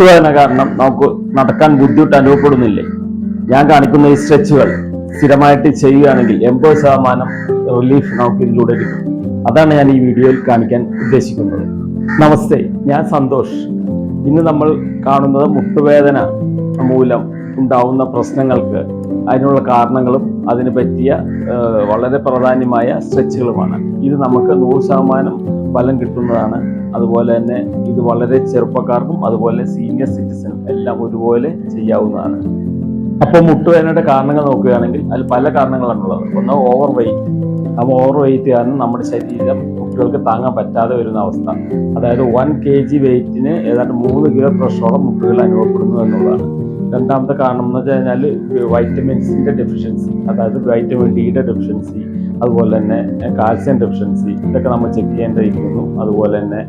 മുട്ടുവേദന കാരണം നമുക്ക് നടക്കാൻ ബുദ്ധിമുട്ട് അനുഭവപ്പെടുന്നില്ലേ? ഞാൻ കാണിക്കുന്ന ഈ സ്ട്രെച്ചുകൾ സ്ഥിരമായിട്ട് ചെയ്യുകയാണെങ്കിൽ എൺപത് ശതമാനം റിലീഫ് നമുക്ക് ഇതിലൂടെ കിട്ടും. അതാണ് ഞാൻ ഈ വീഡിയോയിൽ കാണിക്കാൻ ഉദ്ദേശിക്കുന്നത്. നമസ്തേ ഞാൻ സന്തോഷ്. ഇന്ന് നമ്മൾ കാണുന്നത് മുട്ടുവേദന മൂലം ഉണ്ടാവുന്ന പ്രശ്നങ്ങൾക്ക് അതിനുള്ള കാരണങ്ങളും അതിന് പറ്റിയ വളരെ പ്രാധാന്യമായ സ്ട്രെച്ചുകളുമാണ്. ഇത് നമുക്ക് നൂറ് ശതമാനം ഫലം കിട്ടുന്നതാണ്. അതുപോലെ തന്നെ ഇത് വളരെ ചെറുപ്പക്കാർക്കും അതുപോലെ സീനിയർ സിറ്റിസൺ എല്ലാം ഒരുപോലെ ചെയ്യാവുന്നതാണ്. അപ്പോൾ മുട്ടുവേദനയുടെ കാരണങ്ങൾ നോക്കുകയാണെങ്കിൽ അതിൽ പല കാരണങ്ങളാണുള്ളത് ഒന്ന് ഓവർ വെയിറ്റ് അപ്പോൾ ഓവർ വെയിറ്റ് കാരണം നമ്മുടെ ശരീരം കുട്ടികൾക്ക് താങ്ങാൻ പറ്റാതെ വരുന്ന അവസ്ഥ. അതായത് വൺ കെ ജി വെയിറ്റിന് ഏതാണ്ട് മൂന്ന് കിലോ പ്രഷറോളം മുട്ടുകൾ അനുഭവപ്പെടുന്നു എന്നുള്ളതാണ്. രണ്ടാമത്തെ കാരണം എന്ന് വെച്ച് കഴിഞ്ഞാൽ വൈറ്റമിൻസിന്റെ ഡെഫിഷ്യൻസി അതായത് വൈറ്റമിൻ ഡിയുടെ ഡെഫിഷ്യൻസി അതുപോലെ തന്നെ കാൽസ്യം ഡെഫിഷ്യൻസി ഇതൊക്കെ നമ്മൾ ചെക്ക് ചെയ്യേണ്ടിയിരിക്കുന്നു അതുപോലെ തന്നെ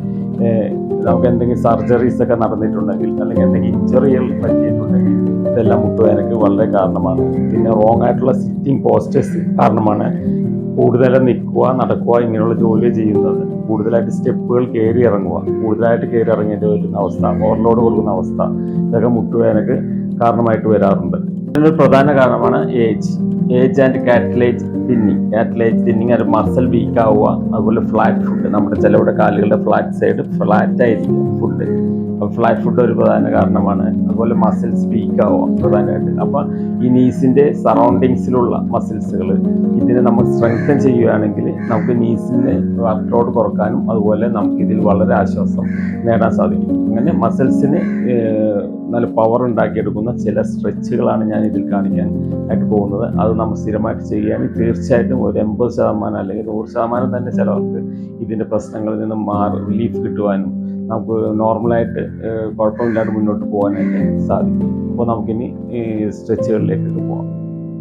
നമുക്ക് എന്തെങ്കിലും സർജറീസ് ഒക്കെ നടന്നിട്ടുണ്ടെങ്കിൽ അല്ലെങ്കിൽ എന്തെങ്കിലും ഇഞ്ചറികൾ പറ്റിയിട്ടുണ്ടെങ്കിൽ ഇതെല്ലാം മുട്ടുവേദനയ്ക്ക് വളരെ കാരണമാണ്. പിന്നെ റോങ് ആയിട്ടുള്ള സിറ്റിംഗ് പോസ്റ്റേഴ്സ് കാരണമാണ് കൂടുതലും നിൽക്കുക നടക്കുക ഇങ്ങനെയുള്ള ജോലി ചെയ്യുന്നത്. കൂടുതലായിട്ട് സ്റ്റെപ്പുകൾ കയറി ഇറങ്ങുക. കൂടുതലായിട്ട് കയറി ഇറങ്ങേണ്ടി വരുന്ന അവസ്ഥ ഓവർലോഡ് കൊടുക്കുന്ന അവസ്ഥ ഇതൊക്കെ മുട്ടുവേദനക്ക് കാരണമായിട്ട് വരാറുണ്ട്. ഇതിനൊരു പ്രധാന കാരണമാണ് age age and cartilage thinning cartilage thinning അത് മസിൽ വീക്ക് ആവുക അതുപോലെ ഫ്ലാറ്റ് ഫുഡ് നമ്മുടെ ചിലവിടെ കാലുകളുടെ ഫ്ലാറ്റ് സൈഡ് ഫ്ലാറ്റ് ആയിരിക്കും ഫുഡ് ഫ്ലാറ്റ് ഫുഡ് ഒരു പ്രധാന കാരണമാണ്. അതുപോലെ മസിൽസ് വീക്ക് ആവുക പ്രധാനമായിട്ട്. അപ്പം ഈ നീസിന്റെ സറൗണ്ടിങ്സിലുള്ള മസിൽസുകൾ ഇതിനെ നമ്മൾ സ്ട്രെങ്തൻ ചെയ്യുകയാണെങ്കിൽ നമുക്ക് നീസിന് വർക്ക് കുറക്കാനും അതുപോലെ നമുക്ക് ഇതിൽ വളരെ ആശ്വാസം നേടാൻ സാധിക്കും. അങ്ങനെ മസിൽസിന് നല്ല പവർ ഉണ്ടാക്കിയെടുക്കുന്ന ചില സ്ട്രെച്ചുകളാണ് ഞാൻ ഇതിൽ കാണിക്കാൻ ആയിട്ട് പോകുന്നത്. അത് നമ്മൾ സ്ഥിരമായിട്ട് ചെയ്യുകയാണെങ്കിൽ തീർച്ചയായിട്ടും ഒരു എൺപത് ശതമാനം അല്ലെങ്കിൽ നൂറ് ശതമാനം തന്നെ ചിലവർക്ക് ഇതിന്റെ പ്രശ്നങ്ങളിൽ നിന്ന് മാറി റിലീഫ് കിട്ടുവാനും നമുക്ക് നോർമലായിട്ട് കുഴപ്പമില്ലാതെ മുന്നോട്ട് പോകാനായിട്ട് സാധിക്കും. അപ്പോൾ നമുക്കിനി ഈ സ്ട്രെച്ചുകളിലേക്കൊക്കെ പോകാം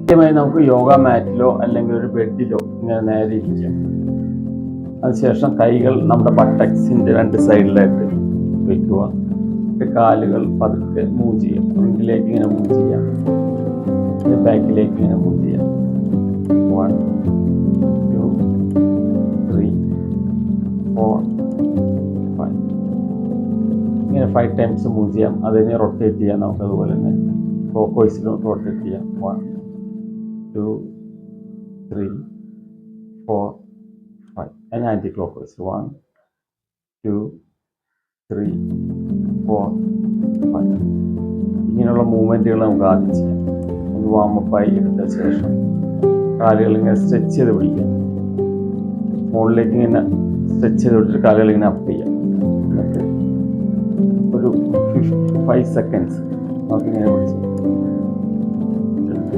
ആദ്യമായി നമുക്ക് യോഗ മാറ്റിലോ അല്ലെങ്കിൽ ഒരു ബെഡിലോ ഇങ്ങനെ നേരെ ഇരിക്കാം. അതിനുശേഷം കൈകൾ നമ്മുടെ ബട്ടക്സിന്റെ രണ്ട് സൈഡിലായിട്ട് വയ്ക്കുക എന്നിട്ട് കാലുകൾ പതുക്കെ മൂവ് ചെയ്യാം. ഫ്രണ്ടിലേക്ക് ഇങ്ങനെ മൂവ് ചെയ്യാം. ബാക്കിലേക്ക് ഇങ്ങനെ മൂവ് ചെയ്യാം. One two three four five ഇങ്ങനെ ഫൈവ് ടൈംസ് മൂവ് ചെയ്യാം. അതിനെ റൊട്ടേറ്റ് ചെയ്യാം നമുക്ക് അതുപോലെ തന്നെ. ക്ലോക്ക് റൊട്ടേറ്റ് ചെയ്യാം. One two three four five അതിന് anti clock one two three five ഇങ്ങനെയുള്ള മൂവ്മെന്റുകൾ നമുക്ക് ആദ്യം ചെയ്യാം. ഒന്ന് വാമപ്പായി എടുത്ത ശേഷം കാലുകൾ ഇങ്ങനെ സ്ട്രെച്ച് ചെയ്ത് പിടിക്കാം. മുകളിലേക്ക് ഇങ്ങനെ സ്ട്രെച്ച് ചെയ്ത് പിടിച്ചിട്ട് കാലുകൾ ഇങ്ങനെ അപ്പ് ചെയ്യാം. ഒരു ഫൈവ് സെക്കൻഡ്സ് നമുക്കിങ്ങനെ പിടിച്ച്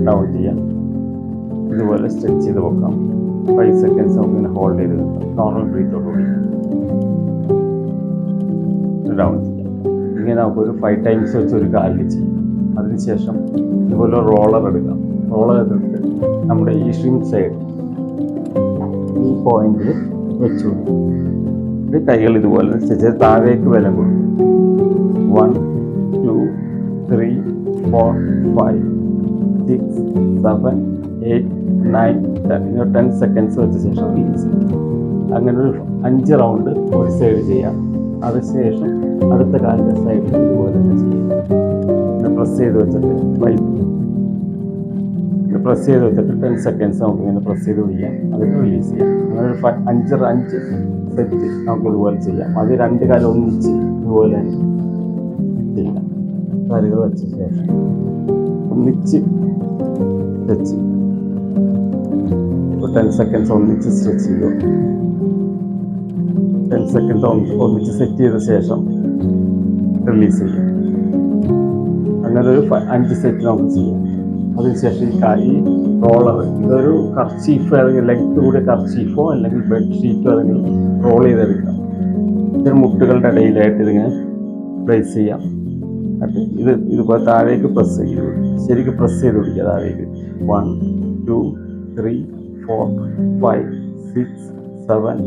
ഡൗൺ ചെയ്യാം. ഇതുപോലെ സ്ട്രെച്ച് ചെയ്ത് വെക്കാം. ഫൈവ് സെക്കൻഡ്സ് നമുക്ക് ഇങ്ങനെ ഹോൾഡ് ചെയ്ത് നോർമൽ ബ്രീത്തോടുകൂടി ഡൗൺ ചെയ്യാം ഇങ്ങനെ നമുക്കൊരു ഫൈവ് ടൈംസ് വെച്ച് ഒരു കാലിൽ ചെയ്യാം. അതിനുശേഷം ഇതുപോലെ റോളർ എടുക്കാം. റോളർ എടുത്തിട്ട് നമ്മുടെ ഈ സ്ട്രിം സൈഡ് ഈ പോയിന്റിൽ വെച്ചു ഇത് കൈകൾ ഇതുപോലെ ചെയ്ത് താഴേക്ക് വില കൊടുക്കും. One two three four five six seven eight nine ten ഇങ്ങനെ ടെൻ സെക്കൻഡ്സ് വെച്ച ശേഷം അങ്ങനെ ഒരു അഞ്ച് റൗണ്ട് ഒരു സൈഡ് ചെയ്യാം. അതിനുശേഷം അടുത്ത കാലിന്റെ സൈഡിൽ ഇതുപോലെ തന്നെ ചെയ്യാം. പ്രസ് ചെയ്ത് വെച്ചിട്ട് വൈ- പ്രസ് ചെയ്ത് വെച്ചിട്ട് ടെൻ സെക്കൻഡ്സ് നമുക്ക് ഇങ്ങനെ പ്രസ് ചെയ്ത് പിടിക്കാം അതിന് റിലീസ് ചെയ്യാം. അങ്ങനെ അഞ്ച് അഞ്ച് സെറ്റ് നമുക്ക് ഇതുപോലെ ചെയ്യാം. അത് രണ്ട് കാലം ഒന്നിച്ച് ഇതുപോലെ ചെയ്യാം. കാലുകൾ വെച്ച ശേഷം ഒന്നിച്ച് സ്ട്രെച്ച് ഇപ്പോൾ ടെൻ സെക്കൻഡ്സ് ഒന്നിച്ച് സ്ട്രെച്ച് ചെയ്യുക ടെൻ സെക്കൻഡ് ഒന്നിച്ച് സെറ്റ് ചെയ്ത ശേഷം റിലീസ് ചെയ്യും അങ്ങനെ ഒരു അഞ്ച് സെറ്റ് നമുക്ക് ചെയ്യാം. അതിനുശേഷം ഈ കൈ റോളർ ഇതൊരു കർച്ചീഫ് അല്ലെങ്കിൽ ലെങ്ത് കൂടിയ കർച്ചീഫോ അല്ലെങ്കിൽ ബെഡ് ഷീറ്റോ അല്ലെങ്കിൽ റോൾ ചെയ്തെടുക്കാം. ഇതിന് മുട്ടുകളുടെ ഇടയിലായിട്ട് ഇതിങ്ങനെ പ്ലേസ് ചെയ്യാം. എന്നിട്ട് ഇത് ഇതുപോലെ താഴേക്ക് പ്രസ് ചെയ്ത് ശരിക്കും പ്രസ് ചെയ്ത് പിടിക്കുക താഴേക്ക് one two three four five six seven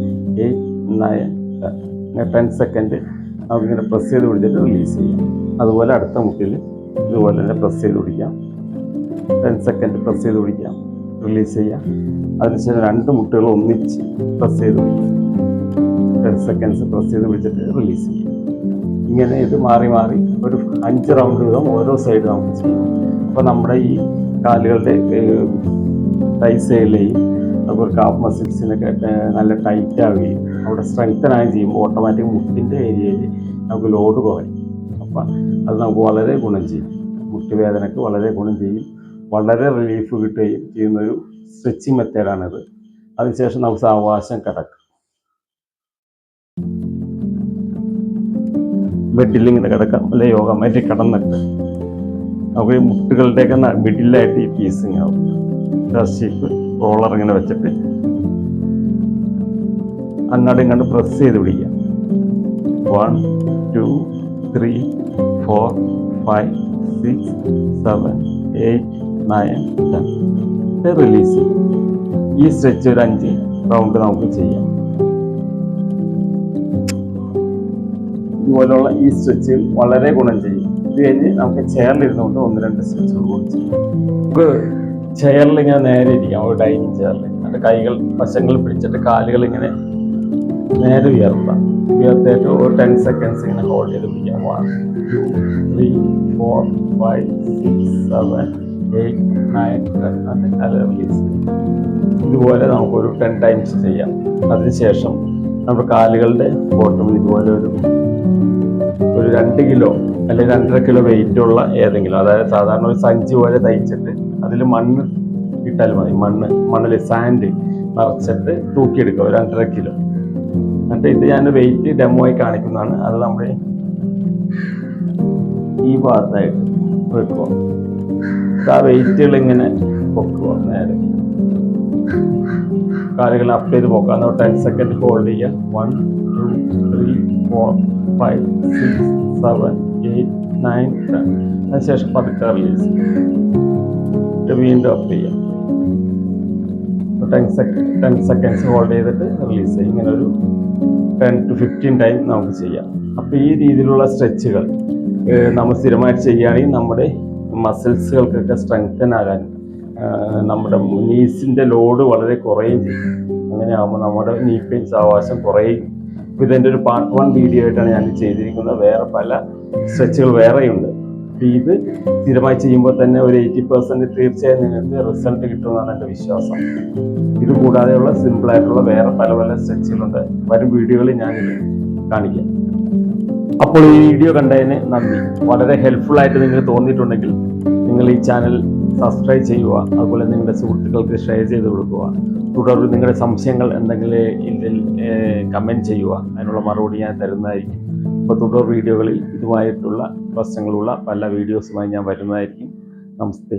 eight nine ten second നമുക്കിങ്ങനെ പ്രസ് ചെയ്ത് പിടിച്ചിട്ട് റിലീസ് ചെയ്യാം. അതുപോലെ അടുത്ത മുട്ടിൽ ഇതുപോലെ തന്നെ പ്രസ് ചെയ്ത് പിടിക്കാം. ടെൻ സെക്കൻഡ് പ്രസ് ചെയ്ത് പിടിക്കാം. റിലീസ് ചെയ്യാം. അതിനുശേഷം രണ്ട് മുട്ടുകൾ ഒന്നിച്ച് പ്രസ് ചെയ്ത് പിടിക്കാം. ടെൻ സെക്കൻഡ്സ് പ്രസ് ചെയ്ത് പിടിച്ചിട്ട് റിലീസ് ചെയ്യാം. ഇങ്ങനെ ഇത് മാറി മാറി ഒരു അഞ്ച് റൗണ്ട് വീതം ഓരോ സൈഡ് നമുക്ക് ചെയ്യാം. അപ്പോൾ നമ്മുടെ ഈ കാലുകളുടെ ടൈസയിലെയും അതുപോലെ കാഫ് മസിൽസിനൊക്കെ നല്ല ടൈറ്റ് ആവുകയും അവിടെ സ്ട്രെങ്തനായി ചെയ്യുമ്പോൾ ഓട്ടോമാറ്റിക് മുട്ടിന്റെ ഏരിയയിൽ നമുക്ക് ലോഡ് കുറയും. അപ്പം അത് നമുക്ക് വളരെ ഗുണം ചെയ്യും. മുട്ടുവേദനയ്ക്ക് വളരെ ഗുണം ചെയ്യും. വളരെ റിലീഫ് കിട്ടുകയും ചെയ്യുന്നൊരു സ്ട്രെച്ചിങ് മെത്തേഡാണിത് അതിനുശേഷം നമുക്ക് സാവകാശം കിടക്കും. ബെഡിൽ ഇങ്ങനെ കിടക്കാം. അല്ലെ യോഗ മാറ്റി കിടന്നിട്ട്. നമുക്ക് ഈ മുട്ടുകളുടെയൊക്കെ ബെഡിലായിട്ട് ഈ ഇങ്ങനെ ആവും. ഷീപ്പ് റോളർ ഇങ്ങനെ വെച്ചിട്ട് അങ്ങോട്ടും ഇങ്ങോട്ട് പ്രസ് ചെയ്ത് പിടിക്കുക. One two three four five six seven eight nine ten release ഈ സ്ട്രെച്ച് ഒരു അഞ്ച് റൗണ്ട് നമുക്ക് ചെയ്യാം. ഇതുപോലുള്ള ഈ സ്ട്രെച്ച് വളരെ ഗുണം ചെയ്യും. ഇത് കഴിഞ്ഞ് നമുക്ക് ചെയറിലിരുന്നുകൊണ്ട് ഒന്ന് രണ്ട് സ്ട്രെച്ചുകൾ കൂടി ചെയ്യാം. നമുക്ക് ചെയറിൽ ഇങ്ങനെ നേരെ ഇരിക്കാം. ഒരു ഡൈനിങ് ചെയറിൽ എന്നിട്ട് കൈകൾ വശങ്ങൾ പിടിച്ചിട്ട് കാലുകൾ ഇങ്ങനെ നേരെ ഉയർത്താം. ഉയർത്തിയിട്ട് ഒരു ടെൻ സെക്കൻഡ്സ് ഇങ്ങനെ ഹോൾഡ് ചെയ്ത് പിടിക്കാം. One two three four five six seven eight nine release ഇതുപോലെ നമുക്കൊരു ടെൻ ടൈംസ് ചെയ്യാം. അതിനുശേഷം നമ്മുടെ കാലുകളുടെ ബോട്ടമിൽ ഇതുപോലെ ഒരു ഒരു രണ്ട് കിലോ അല്ലെങ്കിൽ രണ്ടര കിലോ വെയിറ്റ് ഉള്ള ഏതെങ്കിലും അതായത് സാധാരണ ഒരു സഞ്ചി പോലെ തയ്ച്ചിട്ട് അതിൽ മണ്ണ് ഇട്ടാൽ മതി. മണ്ണ് മണ്ണിൽ സാൻഡ് നിറച്ചിട്ട് തൂക്കിയെടുക്കുക. ഒരു രണ്ടര കിലോ. എന്നിട്ട് ഇത് ഞാൻ വെയിറ്റ് ഡെമോ ആയി കാണിക്കുന്നതാണ്. അത് നമ്മുടെ ഈ ഭാഗത്തായിട്ട് വെക്കുക ആ വെയിറ്റുകൾ ഇങ്ങനെ പൊക്കുക നേരെ. കാലുകൾ അപ്പ് ചെയ്ത് പോക്കാം എന്നോ ടെൻ സെക്കൻഡ് ഹോൾഡ് ചെയ്യുക. One two three four five six seven eight nine ten അതിനുശേഷം പതുക്കെ റിലീസ് വീണ്ടും അപ്പ് ചെയ്യാം ten second ten seconds hold ചെയ്തിട്ട് റിലീസ് ചെയ്യും ഇങ്ങനെ ഒരു ടെൻ ടു ഫിഫ്റ്റീൻ ടൈം നമുക്ക് ചെയ്യാം. അപ്പോൾ ഈ രീതിയിലുള്ള സ്ട്രെച്ചുകൾ നമ്മൾ സ്ഥിരമായിട്ട് ചെയ്യുകയാണെങ്കിൽ നമ്മുടെ മസിൽസുകൾക്കൊക്കെ സ്ട്രെങ്തൻ ആകാൻ നമ്മുടെ നീസിന്റെ ലോഡ് വളരെ കുറയും ചെയ്യും. അങ്ങനെ ആകുമ്പോൾ നമ്മുടെ നീ പെയിൻസ് ആവാശം കുറയും ഇതിന്റെ ഒരു പാർട്ട് വൺ വീഡിയോ ആയിട്ടാണ് ഞാൻ ചെയ്തിരിക്കുന്നത്. വേറെ പല സ്ട്രെച്ചുകൾ വേറെയുണ്ട്. ഇത് സ്ഥിരമായി ചെയ്യുമ്പോൾ തന്നെ ഒരു എയ്റ്റി പെർസെന്റ് തീർച്ചയായും നിങ്ങൾക്ക് റിസൾട്ട് കിട്ടുമെന്നാണ് എന്റെ വിശ്വാസം. ഇത് കൂടാതെയുള്ള സിമ്പിൾ ആയിട്ടുള്ള വേറെ പല പല സ്റ്റെച്ചുകളുണ്ട് വരും വീഡിയോകളിൽ ഞാൻ കാണിക്കാം. അപ്പോൾ ഈ വീഡിയോ കണ്ടതിന് നന്ദി. വളരെ ഹെൽപ്ഫുൾ ആയിട്ട് നിങ്ങൾക്ക് തോന്നിയിട്ടുണ്ടെങ്കിൽ നിങ്ങൾ ഈ ചാനൽ സബ്സ്ക്രൈബ് ചെയ്യുക. അതുപോലെ നിങ്ങളുടെ സുഹൃത്തുക്കൾക്ക് ഷെയർ ചെയ്ത് കൊടുക്കുക. തുടർന്ന് നിങ്ങളുടെ സംശയങ്ങൾ എന്തെങ്കിലും ഇതിൽ കമന്റ് ചെയ്യുക. അതിനുള്ള മറുപടി ഞാൻ തരുന്നതായിരിക്കും. അപ്പോൾ തുടർ വീഡിയോകളിൽ ഇതുമായിട്ടുള്ള പ്രശ്നങ്ങളുള്ള പല വീഡിയോസുമായി ഞാൻ വരുന്നതായിരിക്കും. നമസ്തേ.